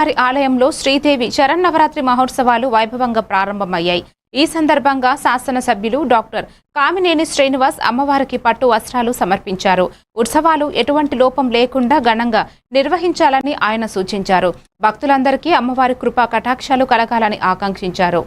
వారి ఆలయంలో శ్రీదేవి శరన్నవరాత్రి మహోత్సవాలు వైభవంగా ప్రారంభమయ్యాయి. ఈ సందర్భంగా శాసనసభ్యులు డాక్టర్ కామినేని శ్రీనివాస్ అమ్మవారికి పట్టు వస్త్రాలు సమర్పించారు. ఉత్సవాలు ఎటువంటి లోపం లేకుండా ఘనంగా నిర్వహించాలని ఆయన సూచించారు. భక్తులందరికీ అమ్మవారి కృపా కటాక్షాలు కలగాలని ఆకాంక్షించారు.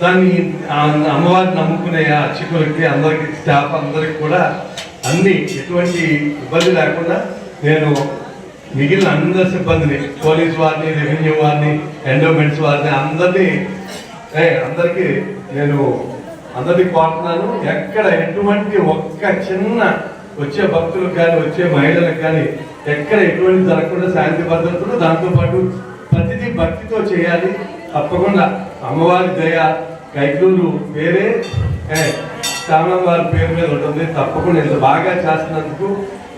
దాన్ని అమ్మవారిని నమ్ముకునే ఆ చిక్కులకి అందరికి స్టాఫ్ అందరికి కూడా అన్ని ఎటువంటి ఇబ్బంది లేకుండా నేను మిగిలిన అందరి సిబ్బందిని పోలీస్ వారిని రెవెన్యూ వారిని ఎండోమెంట్స్ వారిని అందరినీ ఏ, అందరికీ నేను అందరినీ కోరుతున్నాను. ఎక్కడ ఎటువంటి ఒక్క చిన్న వచ్చే భక్తులకు కానీ వచ్చే మహిళలకు కానీ ఎక్కడ ఎటువంటి జరగకుండా శాంతి భద్రతలు దాంతోపాటు ప్రతిదీ భక్తితో చేయాలి. తప్పకుండా అమ్మవారి దయ కైకూరు పేరే ఏ, వారి పేరు మీద ఉంటుంది. తప్పకుండా ఇంత బాగా చేస్తున్నందుకు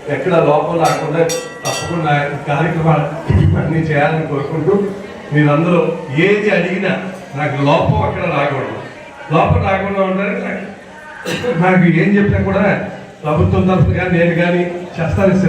ఎక్కడ లోపం రాకుండా తప్పకుండా కార్యక్రమాలు అన్ని చేయాలని కోరుకుంటూ మీరందరూ ఏది అడిగినా నాకు లోపం అక్కడ రాకూడదు. లోపం రాకుండా ఉండడానికి నాకు. నాకు ఏం చెప్పినా కూడా ప్రభుత్వం తరఫున కానీ నేను కానీ చేస్తాను